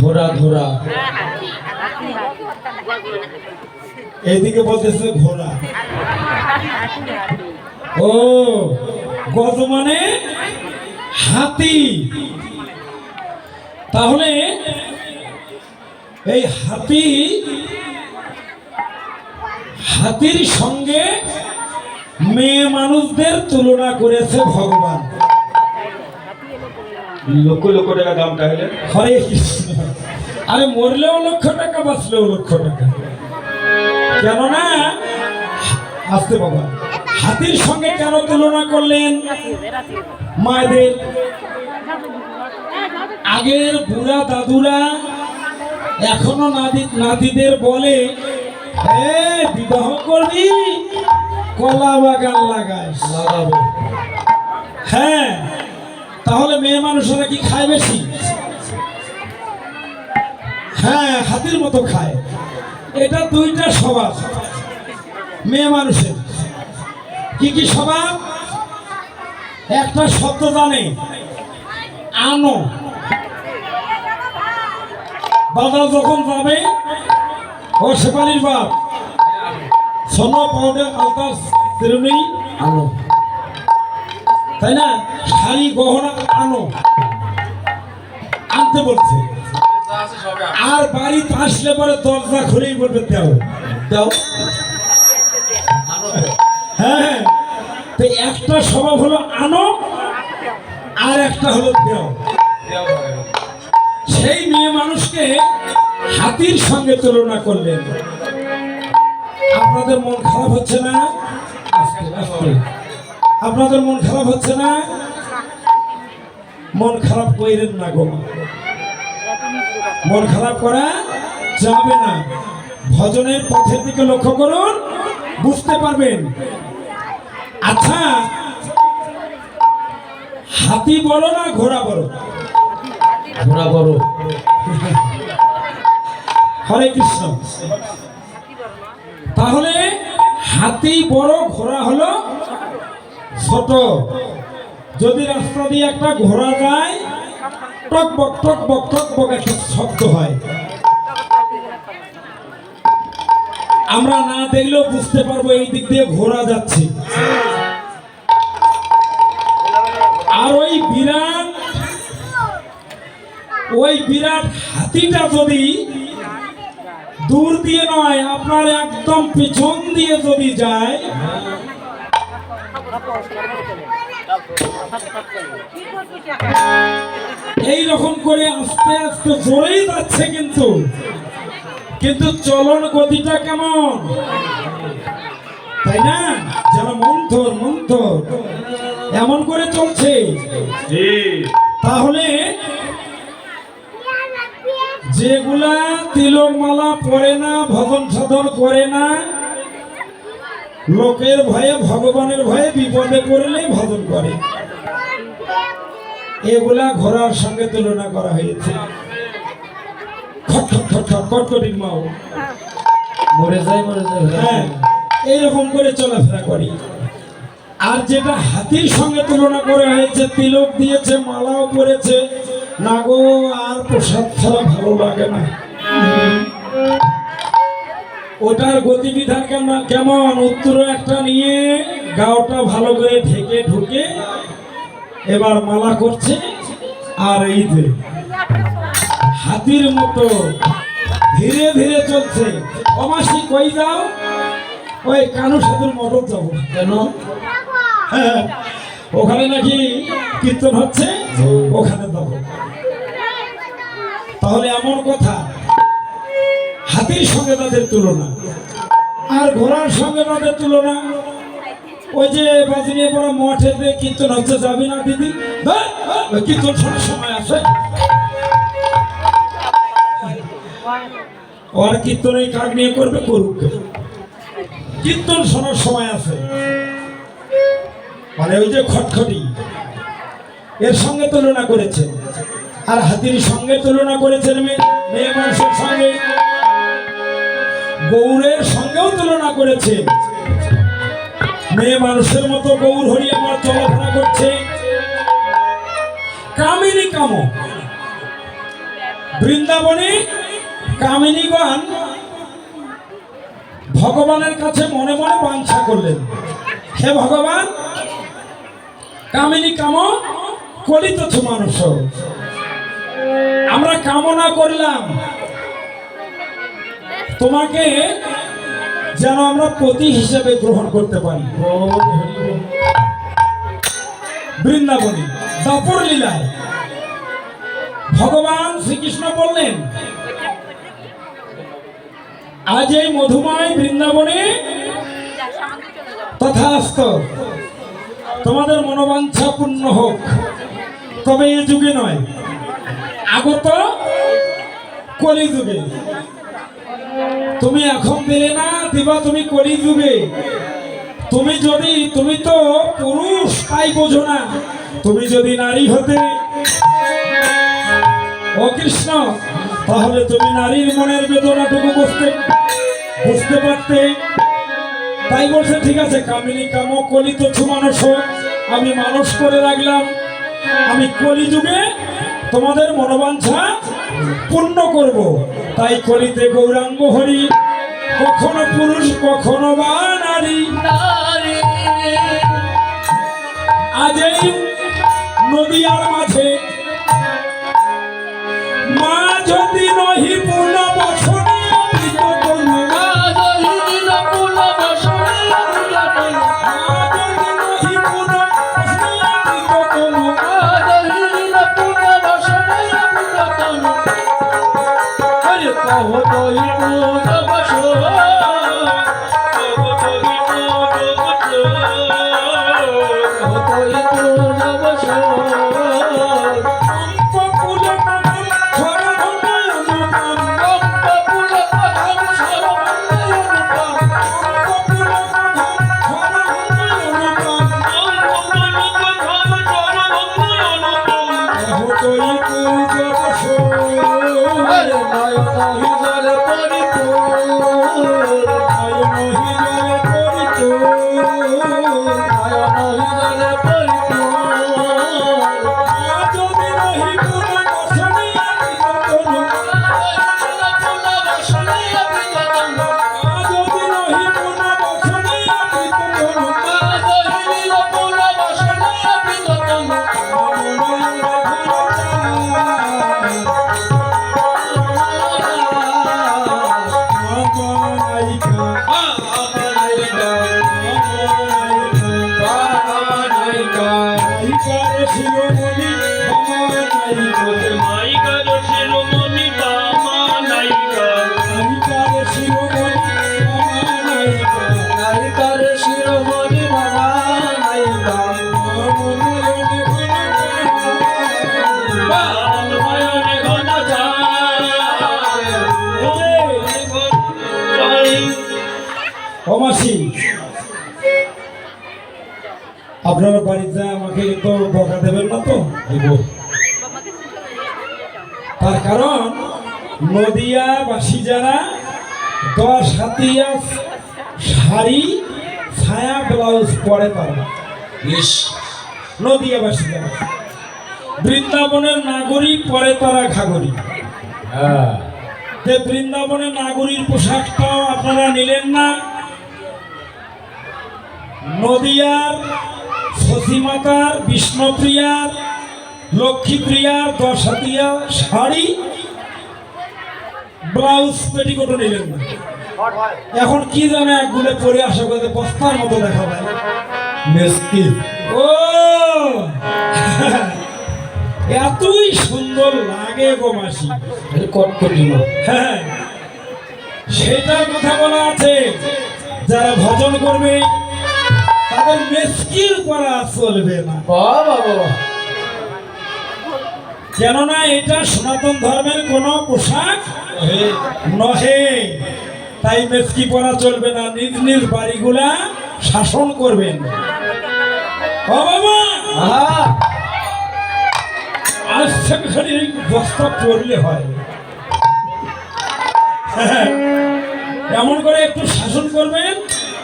ঘোড়া ঘোড়া। এইদিকে বলতেছে ঘোড়া। ও, গজ মানে হাতি। তাহলে এই হাতি হাতির সঙ্গে মেয়ে মানুষদের তুলনা করেছে ভগবান। লক্ষ লক্ষ টাকা দাম তাহলে? হরে কৃষ্ণ। আরে মরলেও লক্ষ টাকা বাঁচলেও লক্ষ টাকা। কেননা আসতে বাবা হাতির সঙ্গে কেন তুলনা করলেন? মায়েদের। আগের বুড়া দাদুরা এখনও নাতিদের বলে বিবাহ করবি? কলা বাগান লাগাস। লাগাবো। হ্যাঁ। তাহলে মেয়ে মানুষেরা কি খায় বেশি? হ্যাঁ হাতির মতো খায়। এটা দুইটা স্বভাব। মেয়ে মানুষের। কি কি স্বভাব? একটা শব্দ জানে, আনো। বাজার যখন যাবে, ও শেপালির বাপ, সোনো, পাউডার তেরুনি আনো। তাই না? শাড়ি গহনা আনো। আনতে বলছে। আর বাড়িতে আসলে পরে দরজা খুলেই বলবে, দাও দাও। হ্যাঁ তো একটা স্বভাব হলো আনো, আর একটা হলো দেও। সেই মেয়ে মানুষকে হাতির সঙ্গে তুলনা করলেন। আপনাদের মন খারাপ হচ্ছে না। আপনাদের মন খারাপ হচ্ছে না? মন খারাপ কইরেন না গো মন খারাপ করা যাবে না। ভজনের পথের দিকে লক্ষ্য করুন বুঝতে পারবেন। আচ্ছা হাতি বড় না ঘোড়া বড়? ঘোড়া বড়। হরে কৃষ্ণ। তাহলে হাতি বড় ঘোড়া হলো ছোট। যদি রাস্তা দিয়ে একটা ঘোড়া যায়, টক বক টক বক টক বক একটা শব্দ হয়। আমরা না দেখলেও বুঝতে পারব এই দিক দিয়ে ঘোড়া যাচ্ছে। আর ওই বিরাট ওই বিরাট হাতিটা যদি দূর দিয়ে নয়, আপনার একদম পিছন দিয়ে যদি যায় এই রকম করে আস্তে আস্তে জোরেই যাচ্ছে কিন্তু। কিন্তু চলন গতিটা কেমন? তাই না? যেন মন্থর মন্থর এমন করে চলছে। তাহলে যেগুলা তিলক মালা পরে না ভজন সাধন করে না লোকের ভয়ে ভগবানের ভয়ে বিপদে পড়লে ভজন করে। এগুলা ঘোড়ার সঙ্গে তুলনা করা হয়েছে। খট খট খট খট কটকটির মাও। মরে যায় মরে যায় হ্যাঁ এইরকম করে চলাফেরা করি। আর যেটা হাতির সঙ্গে তুলনা করা হয়েছে তিলক দিয়েছে মালাও পরেছে না গো আর প্রসাদ ছাড়া ভালো লাগে না। ওটার গতিবিধান কেমন কেমন? উত্তর একটা নিয়ে গাওটা ভালো করে ঢেকে ঢুকে এবার মালা করছে। আর এই যে হাতির মতো ধীরে ধীরে চলছে। অমাসি কই যাও? ওই কানু সাধুর মটর যাব কেন? হ্যাঁ, ওখানে নাকি কীর্তন হচ্ছে? ওখানে যাব। তাহলে এমন কথা হাতির সঙ্গে তাদের তুলনা। আর ঘোড়ার সঙ্গে তাদের তুলনা। ওই যে বাজনিয়ে পড়া মঠে যে কীর্তন হচ্ছে, যাবি না দিদি? কীর্তন শোনার সময় আসে ওর কীর্তনে কাক নিয়ে করবে করুক। কীর্তন শোনার সময় আছে। মানে ওই যে খটখটি। এর সঙ্গে তুলনা করেছেন। আর হাতির সঙ্গে তুলনা করেছেন মেয়ে মানুষের সঙ্গে। গৌরের সঙ্গেও তুলনা করেছেন মেয়ে মানুষের মতো গৌর হরি আমার চলাফেরা করছে। কামিনী কাম। বৃন্দাবনে কামিনীগণ ভগবানের কাছে মনে মনে বাঞ্ছা করলেন। হে ভগবান, কামিনী কাম কলিত মানুষ। আমরা কামনা করলাম। তোমাকে যেন আমরা পতি হিসেবে গ্রহণ করতে পারি। বৃন্দাবনী, দাপর লীলায়। ভগবান শ্রীকৃষ্ণ বললেন, আজ এই মধুময় বৃন্দাবনে তথাস্ত। তোমাদের মনোবাঞ্ছা পূর্ণ হোক। তবে এ যুগে নয়, আগত কলি যুগে তুমি এখন দিলে না, দিবা তুমি কলি যুগে। তুমি যদি, তুমি তো পুরুষ, তাই বোঝো না। তুমি যদি নারী হতে, ও কৃষ্ণ, তাহলে তুমি নারীর মনের বেদনাটুকু বুঝতে বুঝতে পারতে। তাই বলছে, ঠিক আছে, কামিনী কাম, কলি তো মানুষ আমি মানুষ করে রাখলাম। আমি কলি যুগে তোমাদের মনোবাঞ্ছা পূর্ণ করব। তাই করিতে গৌরাঙ্গ হরি, কখনো পুরুষ, কখনো বা নারী। আজ নদী আর মাঝে মা যদি নহি 我抖音 বসো অমাসি আপনারা বাড়িতে আমাকে তো বকা দেবেন না তো? তার কারণ নদিয়াবাসী যারা দশ হাতিয়া শাড়ি ছায়া ব্লাউজ পরে তারা। নদিয়াবাসী যারা। বৃন্দাবনের নাগরিক পরে তারা ঘাগরি। যে বৃন্দাবনের নাগরিক পোশাকটাও আপনারা নিলেন না। নদিয়ার শশীমাতার বিষ্ণুপ্রিয়ার লক্ষ্মীপ্রিয়ার দশ হাতিয়া শাড়ি ব্লাউজ পেটিকোটও নিলেন না। এখন কি জানে একগুলো পরে আসা করতে বস্তার মতো দেখা যায় ও! এতই সুন্দর লাগে গো মাসি। কটকটি হ্যাঁ সেটার কথা বলা আছে। যারা ভজন করবে তাদের মেসকিল করা চলবে না। কেননা এটা সনাতন ধর্মের কোনো পোশাক নহে। তাই মেসকি পরা চলবে না। নিজ নিজ বাড়িগুলা শাসন করবেন। ও বাবা! আহা। আজ থেকে খালি বস্তা পড়লে হয়। এমন করে একটু শাসন করবেন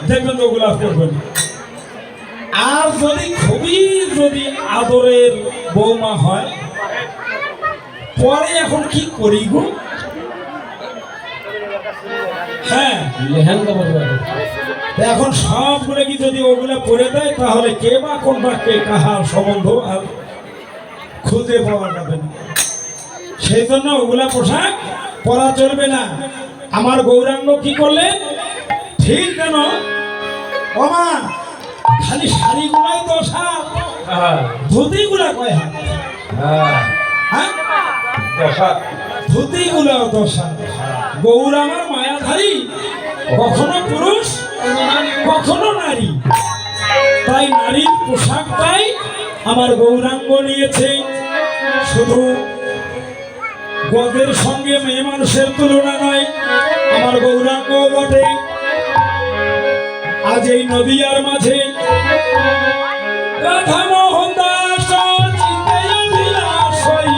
দেখবেন তো ওগুলা করবেন আর যদি খুবই যদি আদরের বৌমা হয়, পরে এখন কি করি গো? হ্যাঁ লেহেঙ্গা এখন। সবগুলো কি যদি ওগুলো পরে দেয়, তাহলে কে বা কোন বা কে কাহার সম্বন্ধ আর খুঁজে পাওয়া যাবে না। সেই জন্য ওগুলা পোশাক পরা চলবে না। আমার গৌরাঙ্গ কি করলেন? ঠিক কেন ওমা খালি শাড়িগুলাই তো সাপ হ্যাঁ। ধুতিগুলা কয় হাত? হ্যাঁ। হ্যাঁ? দশা ধুতিগুলা দশা গৌর আমার মায়াধারী। কখনো পুরুষ কখনো নারী। তাই নারীর পোশাকটাই আমার গৌরাঙ্গ নিয়েছে। শুধু গদের সঙ্গে মেয়ে মানুষের তুলনা নয় আমার গৌরাঙ্গ বটে। আজ এই নদীয়ার মাঝে। রাধা মোহন দাস চিন্তে অভিলাষ হই।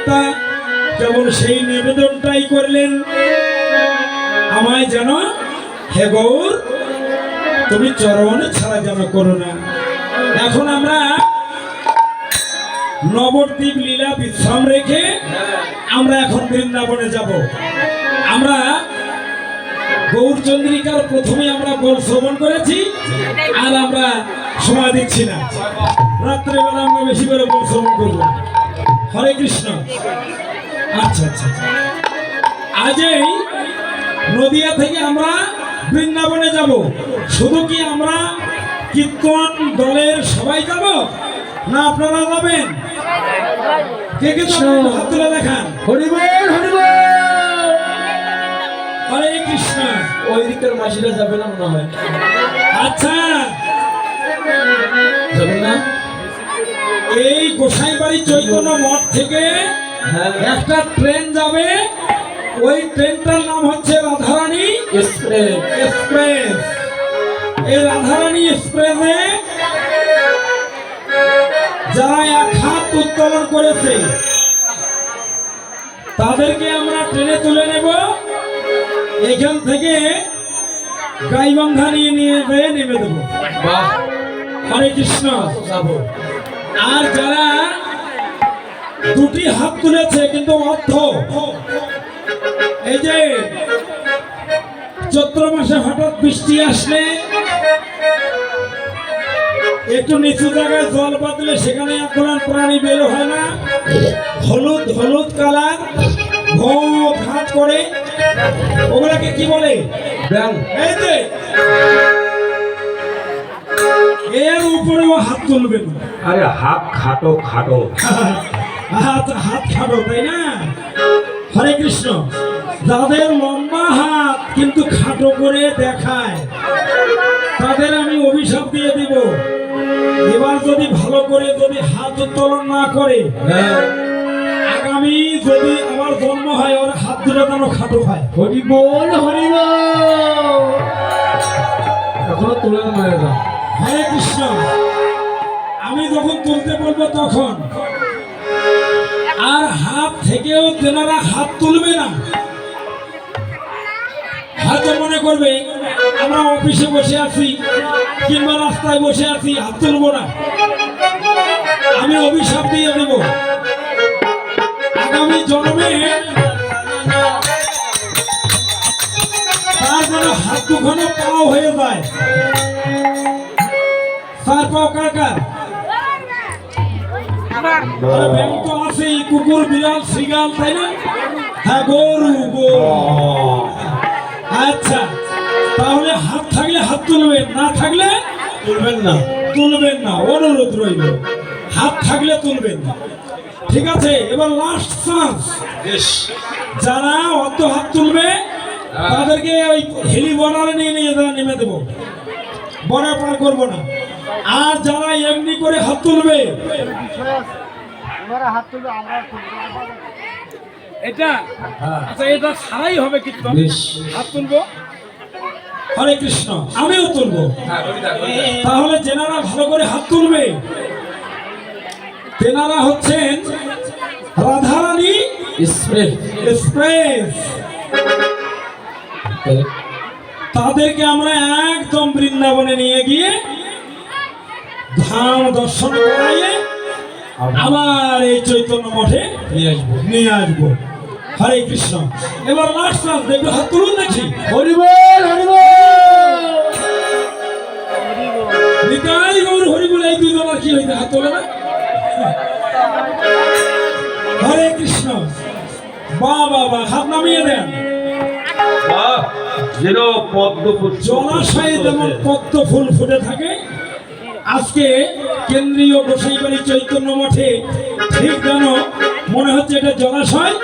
পদকর্তা কেবল সেই নিবেদনটাই করলেন। আমায় যেন হে গৌর, তুমি চরণ ছাড়া যেন করো না। এখন আমরা নবদ্বীপ লীলা বিশ্রাম রেখে আমরা এখন বৃন্দাবনে যাব। আমরা গৌরচন্দ্রিকার প্রথমে আমরা বল শ্রবণ করেছি, আর আমরা সময় দিচ্ছি না। রাত্রেবেলা আমরা বেশি করে বল শ্রবণ করব হরে কৃষ্ণ। আচ্ছা আচ্ছা আচ্ছা। আজই নদিয়া থেকে আমরা বৃন্দাবনে যাব। শুধু কি আমরা কীর্তন দলের সবাই যাব? না আপনারা যাবেন? কে কে? হাত তুলে দেখান। হরিবল হরিবল! হরে কৃষ্ণ। ওই দিকটার মাসিরা যাবে না মনে হয়। আচ্ছা। এই গোসাইবাড়ি চৈতন্য মঠ থেকে হ্যাঁ। একটা ট্রেন যাবে। ওই ট্রেনটার নাম হচ্ছে রাধারানী স্প্রে এক্সপ্রেস। এই রাধারানী এক্সপ্রেসে যারা এক হাত উত্তোলন করেছে তাদেরকে আমরা ট্রেনে তুলে নেব। এখান থেকে গাইবান্ধা নিয়ে নিয়ে যেয়ে নেমে দেবো। বাহ। হরে কৃষ্ণ। যাব। আর যারা দুটি হাত তুলেছে, কিন্তু অর্থ এই যে চৈত্র মাসে হঠাৎ বৃষ্টি আসলে, একটু নিচু জায়গায় জল বাঁধলে সেখানে আর প্রাণী বের হয় না। হলুদ হলুদ কালার ভো ঘাট করে। ওগুলাকে কি বলে? এই যে এর উপরেও হাত তুলবে না আরে হাত খাটো খাটো। হাত হাত খাটো তাই না? হরে কৃষ্ণ। যাদের লম্বা হাত কিন্তু খাটো করে দেখায় তাদের আমি অভিশাপ দিয়ে দিব। এবার যদি ভালো করে যদি হাত উত্তোলন না করে হ্যাঁ। আগামী যদি আমার জন্ম হয় ওর হাত দুটো যেন খাটো হয়। হরিবল হরিবল এখনও তোলে না মায়েরা হরে কৃষ্ণ। আমি যখন তুলতে বলব তখন, আর হাত থেকেও তেনারা হাত তুলবে না। হয়তো মনে করবে, আমরা অফিসে বসে আছি কিংবা রাস্তায় বসে আছি, হাত তুলবো না। আমি অভিশাপ দিয়ে দেব। আগামী জন্মে তার যেন হাত দুখানে পাও হয়ে যায়। তো আছেই কুকুর বিড়াল শিগাল তাই না? হ্যাঁ গরু আচ্ছা তাহলে হাত থাকলে হাত তুলবেন না থাকলে তুলবেন না। তুলবেন না অনুরোধ রইল। হাত থাকলে তুলবেন না। ঠিক আছে এবার লাস্ট চান্স যারা অত হাত তুলবে তাদেরকে ওই হেলি বর্ডারে নিয়ে নিয়ে নেমে দেবো। বর্ডার পার করব না। আর যারা এমনি করে হাত তুলবে? হাত তুলবে আমরা এটা? আচ্ছা এটা ছাড়াই হবে কীর্তন? হাত তুলবো? হরে কৃষ্ণ আমিও তুলবো। তাহলে যেনারা ভালো করে হাত তুলবে। তেনারা হচ্ছেন রাধারানী এক্সপ্রেস। তাদেরকে আমরা একদম বৃন্দাবনে নিয়ে গিয়ে ধাম দর্শন করাইয়ে আবার এই চৈতন্য মঠে নিয়ে আসব। নিয়ে আসব। হরে কৃষ্ণ। এবার লাস্ট লাস্ট দেখবে হাত তুলুন দেখি। হরিবল হরিবল নিতাই গৌর হরিবুল এই দুজন আর কি হইতে হাত তোলে না? হরে কৃষ্ণ। বা বাবা হাত নামিয়ে দেন। জলাশয়ে যেমন পদ্ম ফুল ফুটে থাকে আজকে কেন্দ্রীয় গোসাইবাড়ি চৈতন্য মঠে ঠিক যেন মনে হচ্ছে এটা জলাশয়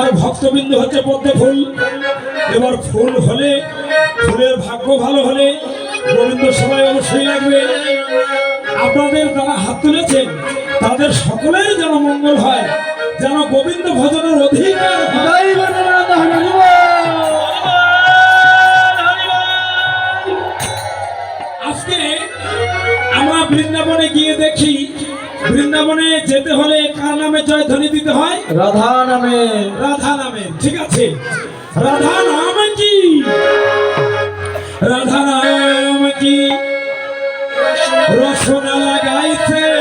আর ভক্তবিন্দু হচ্ছে পদ্ম ফুল। এবার ফুল হলে, ফুলের ভাগ্য ভালো হলে গোবিন্দ সবাই অবশ্যই লাগবে। আপনাদের যারা হাত তুলেছেন, তাদের সকলের যেন মঙ্গল হয়, যেন গোবিন্দ ভজনের অধিকার যেতে হলে কার নামে জয় জয়ধ্বনি দিতে হয়? রাধা নামে। রাধা নামে ঠিক আছে। রাধা নাম কি? রাধা নাম কি? রসনা লাগাইছে